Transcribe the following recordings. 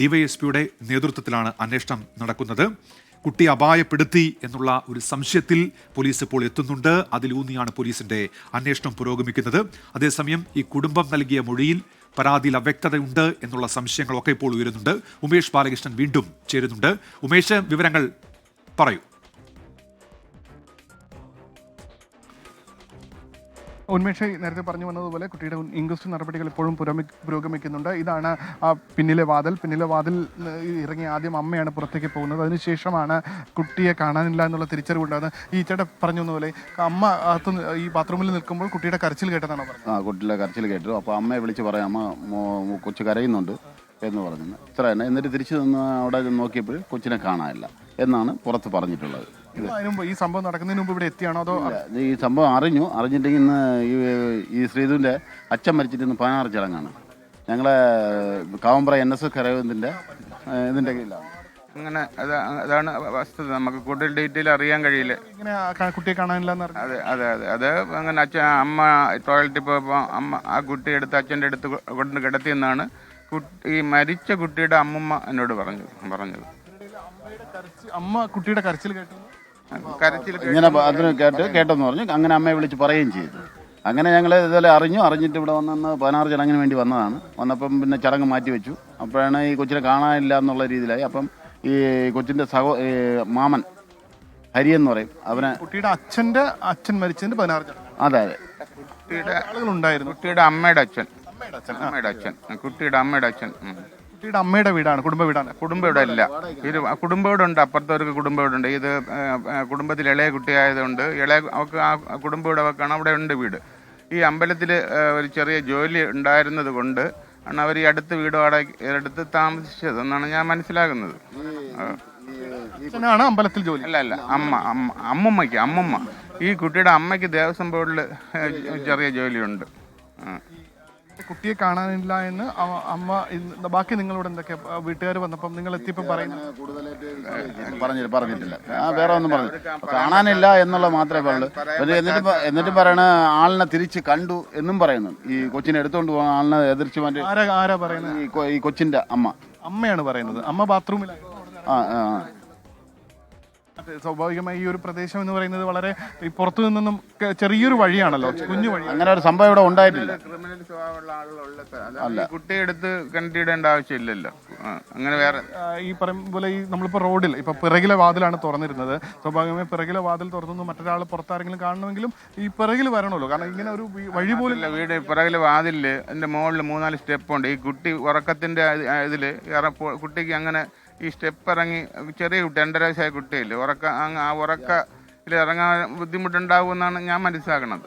ഡിവൈഎസ്പിയുടെ നേതൃത്വത്തിലാണ് അന്വേഷണം നടക്കുന്നത്. കുട്ടി അപായപ്പെടുത്തി എന്നുള്ള ഒരു സംശയത്തിൽ പോലീസ് ഇപ്പോൾ എത്തുന്നുണ്ട്. അതിലൂന്നിയാണ് പോലീസിന്റെ അന്വേഷണം പുരോഗമിക്കുന്നത്. അതേസമയം ഈ കുടുംബം നൽകിയ മൊഴിയിൽ പരാതിയിൽ അവ്യക്തതയുണ്ട് എന്നുള്ള സംശയങ്ങളൊക്കെ ഇപ്പോൾ ഉയരുന്നുണ്ട്. ഉമേഷ് ബാലകൃഷ്ണൻ വീണ്ടും ചേരുന്നുണ്ട്. ഉമേഷ് വിവരങ്ങൾ പറയൂ. ഉന്മേഷ് നേരത്തെ പറഞ്ഞു വന്നതുപോലെ കുട്ടിയുടെ ഇൻക്വസ്റ്റ് നടപടികൾ ഇപ്പോഴും പുരോഗമി പുരോഗമിക്കുന്നുണ്ട്. ഇതാണ് ആ പിന്നിലെ വാതിൽ. പിന്നിലെ വാതിൽ ഇറങ്ങിയ ഇറങ്ങി ആദ്യം അമ്മയാണ് പുറത്തേക്ക് പോകുന്നത്. അതിനുശേഷമാണ് കുട്ടിയെ കാണാനില്ല എന്നുള്ള തിരിച്ചറിവുണ്ടാകുന്നത്. ഈ ചേട്ടൻ പറഞ്ഞു പോലെ അമ്മ അകത്ത് ഈ ബാത്റൂമിൽ നിൽക്കുമ്പോൾ കുട്ടിയുടെ കരച്ചിൽ കേട്ടതാണ് പറഞ്ഞത്? ആ കുട്ടിയുടെ കരച്ചിൽ കേട്ടു. അപ്പോൾ അമ്മയെ വിളിച്ച് പറയാം. അമ്മ കൊച്ചു കരയുന്നുണ്ട് എന്ന് പറഞ്ഞു ഇത്ര തന്നെ. എന്നിട്ട് തിരിച്ചു നിന്ന് അവിടെ നോക്കിയപ്പോൾ കൊച്ചിനെ കാണാനില്ല. എന്നാണ് പുറത്ത് പറഞ്ഞിട്ടുള്ളത്. ഈ സംഭവം നടക്കുന്നതിന് മുമ്പ് ഇവിടെ എത്തിയാണോ അതോ ഇത് ഈ സംഭവം അറിഞ്ഞു. അറിഞ്ഞിട്ടെങ്കിൽ ഇന്ന് ഈ ഈ ശ്രീധുവിന്റെ അച്ഛൻ മരിച്ചിട്ട് ഇന്ന് പതിനാറ് ചടങ്ങാണ്. ഞങ്ങളെ കാവമ്പ്ര എൻ എസ് എസ് കരവിന്ദിന്റെ ഇതിന്റെ കീഴിലാണ്. അങ്ങനെ അത് അതാണ് വസ്തുത. നമുക്ക് കൂടുതൽ ഡീറ്റെയിൽ അറിയാൻ കഴിയില്ല. ഇങ്ങനെ ആ ക- കുട്ടിയെ കാണാനില്ല എന്ന് അറിഞ്ഞു. അതെ അതെ അതെ. അത് അങ്ങനെ അച്ഛൻ അമ്മ ടോയ്ലറ്റിൽ പോയപ്പോൾ അമ്മ ആ കുട്ടി എടുത്ത് അച്ഛന്റെ അടുത്ത് കൊ- കൊണ്ട് കിടത്തിയെന്നാണ് കുട്ടി ഈ മരിച്ച കുട്ടിയുടെ അമ്മമ്മ എന്നോട് പറഞ്ഞു പറഞ്ഞത്. അമ്മ കുട്ടിയുടെ കരച്ചിൽ കേട്ടു. കരച്ചിൽ ഇങ്ങനെ അതിന് കേട്ട് കേട്ടെന്ന് പറഞ്ഞു. അങ്ങനെ അമ്മയെ വിളിച്ച് പറയുകയും ചെയ്തു. അങ്ങനെ ഞങ്ങൾ ഇതുപോലെ അറിഞ്ഞു. അറിഞ്ഞിട്ട് ഇവിടെ വന്നെന്ന് പതിനാറ് ചടങ്ങിന് വേണ്ടി വന്നതാണ്. വന്നപ്പം പിന്നെ ചടങ്ങ് മാറ്റി വെച്ചു. അപ്പോഴാണ് ഈ കൊച്ചിനെ കാണാനില്ല എന്നുള്ള രീതിയിലായി. അപ്പം ഈ കൊച്ചിന്റെ സഹോ ഈ മാമൻ ഹരി എന്ന് പറയും. അവനെ കുട്ടിയുടെ അച്ഛന്റെ അച്ഛൻ മരിച്ചതിന്റെ പതിനാറ് ചടങ്ങ്. അതെ അതെ. കുട്ടിയുടെ ആളുകളുണ്ടായിരുന്നു. കുട്ടിയുടെ അമ്മയുടെ അച്ഛൻ. അമ്മയുടെ അച്ഛൻ. കുട്ടിയുടെ അമ്മയുടെ അച്ഛൻ. ഉം. കുട്ടിയുടെ അമ്മയുടെ വീടാണ് കുടുംബ വീടാണ്. കുടുംബ ഇവിടെ ഇല്ല. ഇത് കുടുംബം ഇവിടെ ഉണ്ട് അപ്പുറത്തവർക്ക് കുടുംബം ഇവിടെ ഉണ്ട്. ഇത് കുടുംബത്തിൽ ഇളയ കുട്ടിയായതുകൊണ്ട് ഇളയ അവർക്ക് ആ കുടുംബം ഇവിടെ വെക്കണം. അവിടെ ഉണ്ട് വീട്. ഈ അമ്പലത്തിൽ ഒരു ചെറിയ ജോലി ഉണ്ടായിരുന്നത് കൊണ്ട് ആണ് അവർ ഈ അടുത്ത് വീട് എടുത്ത് താമസിച്ചത് എന്നാണ് ഞാൻ മനസ്സിലാകുന്നത്. അമ്പലത്തിൽ ജോലി? അല്ല അല്ല. അമ്മ അമ്മ അമ്മമ്മയ്ക്ക് അമ്മമ്മ. ഈ കുട്ടിയുടെ അമ്മയ്ക്ക് ദേവസ്വം ബോർഡിൽ ചെറിയ ജോലിയുണ്ട്. കുട്ടിയെ കാണാനില്ല എന്ന് അമ്മ ബാക്കി നിങ്ങളോട് എന്തൊക്കെ വീട്ടുകാർ വന്നപ്പം നിങ്ങൾ എത്തിയപ്പോൾ പറയുന്നത്? പറഞ്ഞില്ല പറഞ്ഞിട്ടില്ല. ആ വേറെ ഒന്നും പറഞ്ഞു കാണാനില്ല എന്നുള്ള മാത്രമേ പറയുള്ളൂ. എന്നിട്ട് എന്നിട്ട് പറയണ ആളിനെ തിരിച്ച് കണ്ടു എന്നും പറയുന്നു. ഈ കൊച്ചിനെ എടുത്തോണ്ട് പോകാൻ ആളിനെ എതിർച്ച് മാറ്റി ആരാ ആരാ പറയുന്നത്? ഈ കൊച്ചിന്റെ അമ്മ. അമ്മയാണ് പറയുന്നത്. അമ്മ ബാത്റൂമിലാണ് ആ ആ. സ്വാഭാവികമായി ഈ ഒരു പ്രദേശം എന്ന് പറയുന്നത് വളരെ ഈ പുറത്തു നിന്നും ചെറിയൊരു വഴിയാണല്ലോ കുഞ്ഞു വഴി. അങ്ങനെ ഒരു സംഭവം ഇവിടെ ഉണ്ടായിട്ടില്ല. ക്രിമിനൽ സ്വഭാവമുള്ള ആളുകളുള്ള കുട്ടിയെടുത്ത് കണ്ടിടേണ്ട ആവശ്യമില്ലല്ലോ. അങ്ങനെ വേറെ. ഈ പറയും പോലെ ഈ നമ്മളിപ്പോൾ റോഡിൽ ഇപ്പൊ പിറകിലെ വാതിലാണ് തുറന്നിരുന്നത്. സ്വാഭാവികമായി പിറകിലെ വാതിൽ തുറന്നു മറ്റൊരാൾ പുറത്താരെങ്കിലും കാണണമെങ്കിലും ഈ പിറകിൽ വരണമല്ലോ. കാരണം ഇങ്ങനെ ഒരു വഴി പോലും ഇല്ല വീട് പിറകിലെ വാതിൽ അതിന്റെ മുകളിൽ മൂന്നാൽ സ്റ്റെപ്പ് ഉണ്ട് ഈ കുട്ടി ഉറക്കത്തിന്റെ ഇത്- ഇതിൽ കുട്ടിക്ക് അങ്ങനെ ഈ സ്റ്റെപ്പ് ഇറങ്ങി ചെറിയ കുട്ടി രണ്ടര വയസ്സായ കുട്ടിയല്ലേ? ഉറക്ക അങ്ങ് ആ ഉറക്കത്തിൽ ഇറങ്ങാൻ ബുദ്ധിമുട്ടുണ്ടാവുമെന്നാണ് ഞാൻ മനസ്സിലാക്കുന്നത്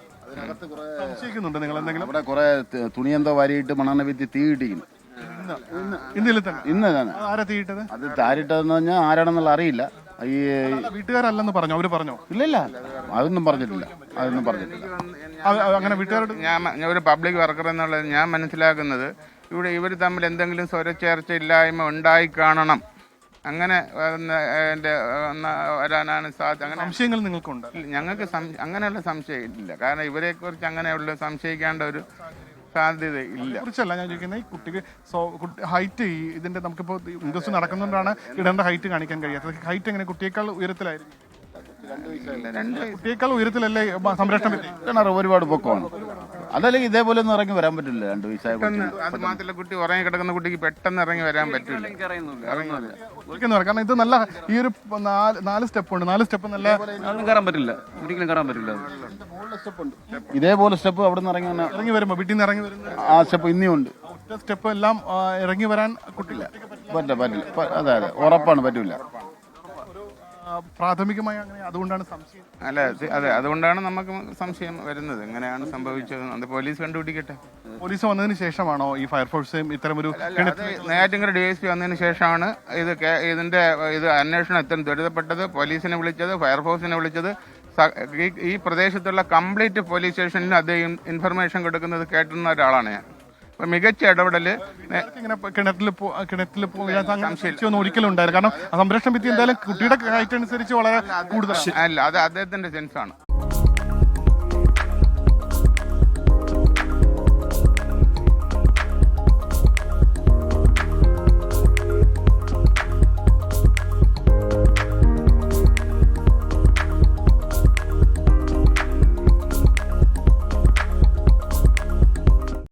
സംശയിക്കുന്നുണ്ട് നിങ്ങൾ എന്തെങ്കിലും? ഇവിടെ കുറെ തുണിയെന്തോ വാരിയിട്ട് മണ്ണെണ്ണ വിത്തി തീ ഇട്ടിരിക്കുന്നു. തന്നെ ഇന്ന് തന്നെ. ആരാ തീയിട്ടത് അത് താരിട്ടതെന്ന് പറഞ്ഞാൽ ആരാണെന്നുള്ള അറിയില്ല. ഈ വീട്ടുകാരല്ലെന്ന് പറഞ്ഞു? അവർ പറഞ്ഞോ? ഇല്ലില്ല അതൊന്നും പറഞ്ഞിട്ടില്ല. അതൊന്നും പറഞ്ഞിട്ടില്ല. അങ്ങനെ വീട്ടുകാരോട് ഞാൻ ഞാൻ ഒരു പബ്ലിക് വർക്കർ എന്നുള്ളത് ഞാൻ മനസ്സിലാക്കുന്നത് ഇവിടെ ഇവർ തമ്മിൽ എന്തെങ്കിലും സ്വരച്ചേർച്ച ഇല്ലായ്മ ഉണ്ടായി കാണണം. അങ്ങനെ എന്റെ വരാനാണ് സാധ്യത. അങ്ങനെ സംശയങ്ങൾ നിങ്ങൾക്കുണ്ട്? ഞങ്ങൾക്ക് അങ്ങനെയുള്ള സംശയം ഇല്ല കാരണം ഇവരെ കുറിച്ച് അങ്ങനെയുള്ള സംശയിക്കേണ്ട ഒരു സാധ്യത ഇല്ല. കുറിച്ചല്ല ഞാൻ ചോദിക്കുന്നത് ഈ കുട്ടിക്ക് സോ കുട്ടി ഹൈറ്റ് ഈ ഇതിന്റെ നമുക്കിപ്പോ ഇൻട്രസ്റ്റ് നടക്കുന്നതുകൊണ്ടാണ് ഇടേണ്ട ഹൈറ്റ് കാണിക്കാൻ കഴിയാത്തത്. ഹൈറ്റ് എങ്ങനെ? കുട്ടിയേക്കാൾ ഉയരത്തിലായിരുന്നു രണ്ട് കുട്ടിയേക്കാൾ ഉയരത്തിലല്ലേ സംരക്ഷണം? ഒരുപാട് പൊക്കമാണ്. അതല്ലെങ്കിൽ ഇതേപോലെ ഒന്നും ഇറങ്ങി വരാൻ പറ്റില്ല. രണ്ട് വയസ്സായ. അത് മാത്രമല്ല കുട്ടി ഉറങ്ങി കിടക്കുന്ന കുട്ടിക്ക് പെട്ടെന്ന് ഇറങ്ങി വരാൻ പറ്റില്ല ഒരിക്കലും. കാരണം ഇത് നല്ല ഈ ഒരു പ- നാല് നാല് സ്റ്റെപ്പ് ഉണ്ട്. നാല് സ്റ്റെപ്പ് നല്ല അതൊന്നും കയറാൻ പറ്റില്ല. ഒരിക്കലും കയറാൻ പറ്റില്ല. ഇതേപോലെ സ്റ്റെപ്പ് അവിടെ നിന്ന് ഇറങ്ങി വന്ന ഇറങ്ങി വരുമ്പോ വീട്ടിൽ നിന്ന് ഇറങ്ങി വരുന്ന ആ സ്റ്റെപ്പ് ഇനിയും ഉണ്ട്. ഒറ്റ സ്റ്റെപ്പ് എല്ലാം ആ, ഇറങ്ങി വരാൻ കുട്ടില്ല. പറ്റില്ല പറ്റില്ല. പ- അതെ അതെ. ഉറപ്പാണ് പറ്റൂല. പ്രാഥമികമായി അങ്ങനെ അതുകൊണ്ടാണ് സംശയം. അല്ല അതെ അതുകൊണ്ടാണ് നമുക്ക് സംശയം വരുന്നത്. എങ്ങനെയാണ് സംഭവിച്ചത്? അത് പോലീസ് കണ്ടുപിടിക്കട്ടെ. പോലീസ് വന്നതിന് ശേഷമാണോ ഈ ഫയർഫോഴ്സും ഇത്തരമൊരു ഒരു നെയ്യാറ്റിങ്കര ഡി എസ് പി വന്നതിന് ശേഷമാണ് ഇത് ഇതിന്റെ ഇത് അന്വേഷണം എത്തും ത്വരിതപ്പെട്ടത്. പോലീസിനെ വിളിച്ചത് ഫയർഫോഴ്സിനെ വിളിച്ചത്. ഈ- പ്രദേശത്തുള്ള കംപ്ലീറ്റ് പോലീസ് സ്റ്റേഷനിൽ അദ്ദേഹം ഇൻഫർമേഷൻ കൊടുക്കുന്നത് കേട്ടുന്ന ഒരാളാണ് ഞാൻ. മികച്ച ഇടപെടൽ ഇങ്ങനെ കിണറ്റിൽ കിണറ്റിൽ സംശയമൊന്നും ഒരിക്കലും ഉണ്ടായില്ല. കാരണം സംരക്ഷണ ഭിത്തി എന്തായാലും കുട്ടിയുടെ ഹൈറ്റ് അനുസരിച്ച് വളരെ കൂടുതൽ അല്ല അത് അദ്ദേഹത്തിന്റെ സെൻസാണ്